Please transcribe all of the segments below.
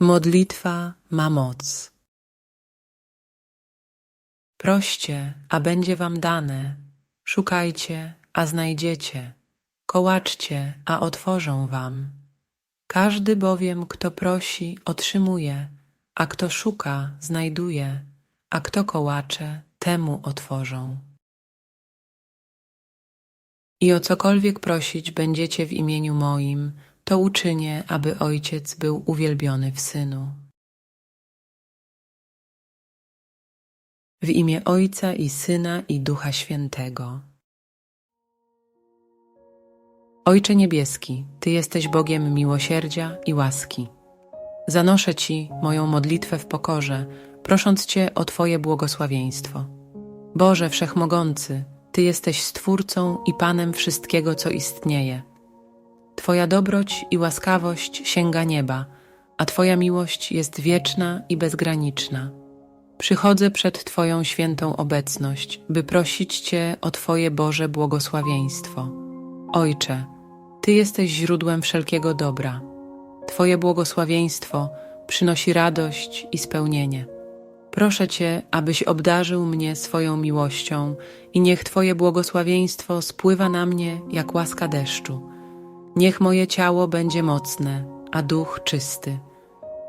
Modlitwa ma moc. Proście, a będzie wam dane. Szukajcie, a znajdziecie. Kołaczcie, a otworzą wam. Każdy bowiem, kto prosi, otrzymuje, a kto szuka, znajduje, a kto kołacze, temu otworzą. I o cokolwiek prosić będziecie w imieniu moim, to uczynię, aby Ojciec był uwielbiony w Synu. W imię Ojca i Syna i Ducha Świętego. Ojcze Niebieski, Ty jesteś Bogiem miłosierdzia i łaski. Zanoszę Ci moją modlitwę w pokorze, prosząc Cię o Twoje błogosławieństwo. Boże Wszechmogący, Ty jesteś Stwórcą i Panem wszystkiego, co istnieje. Twoja dobroć i łaskawość sięga nieba, a Twoja miłość jest wieczna i bezgraniczna. Przychodzę przed Twoją świętą obecność, by prosić Cię o Twoje Boże błogosławieństwo. Ojcze, Ty jesteś źródłem wszelkiego dobra. Twoje błogosławieństwo przynosi radość i spełnienie. Proszę Cię, abyś obdarzył mnie swoją miłością i niech Twoje błogosławieństwo spływa na mnie jak łaska deszczu. Niech moje ciało będzie mocne, a duch czysty.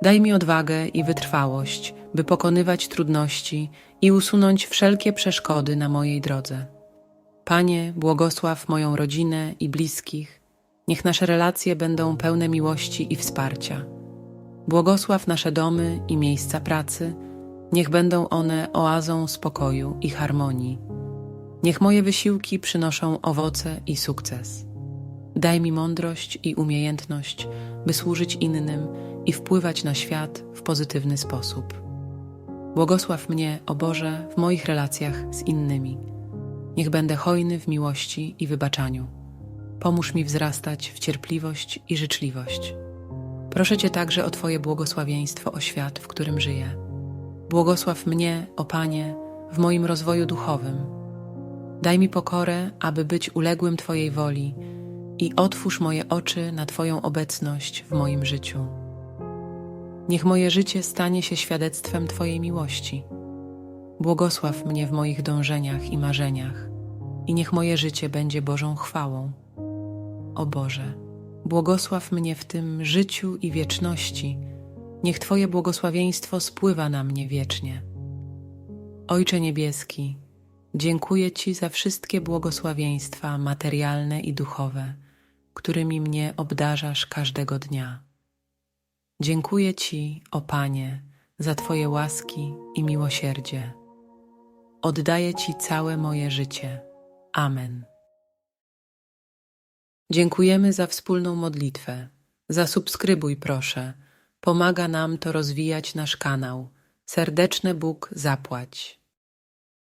Daj mi odwagę i wytrwałość, by pokonywać trudności i usunąć wszelkie przeszkody na mojej drodze. Panie, błogosław moją rodzinę i bliskich. Niech nasze relacje będą pełne miłości i wsparcia. Błogosław nasze domy i miejsca pracy. Niech będą one oazą spokoju i harmonii. Niech moje wysiłki przynoszą owoce i sukces. Daj mi mądrość i umiejętność, by służyć innym i wpływać na świat w pozytywny sposób. Błogosław mnie, o Boże, w moich relacjach z innymi. Niech będę hojny w miłości i wybaczaniu. Pomóż mi wzrastać w cierpliwość i życzliwość. Proszę Cię także o Twoje błogosławieństwo o świat, w którym żyję. Błogosław mnie, o Panie, w moim rozwoju duchowym. Daj mi pokorę, aby być uległym Twojej woli i otwórz moje oczy na Twoją obecność w moim życiu. Niech moje życie stanie się świadectwem Twojej miłości. Błogosław mnie w moich dążeniach i marzeniach, i niech moje życie będzie Bożą chwałą. O Boże, błogosław mnie w tym życiu i wieczności. Niech Twoje błogosławieństwo spływa na mnie wiecznie. Ojcze Niebieski, dziękuję Ci za wszystkie błogosławieństwa materialne i duchowe, którymi mnie obdarzasz każdego dnia. Dziękuję Ci, o Panie, za Twoje łaski i miłosierdzie. Oddaję Ci całe moje życie. Amen. Dziękujemy za wspólną modlitwę. Zasubskrybuj proszę. Pomaga nam to rozwijać nasz kanał. Serdeczny Bóg zapłać.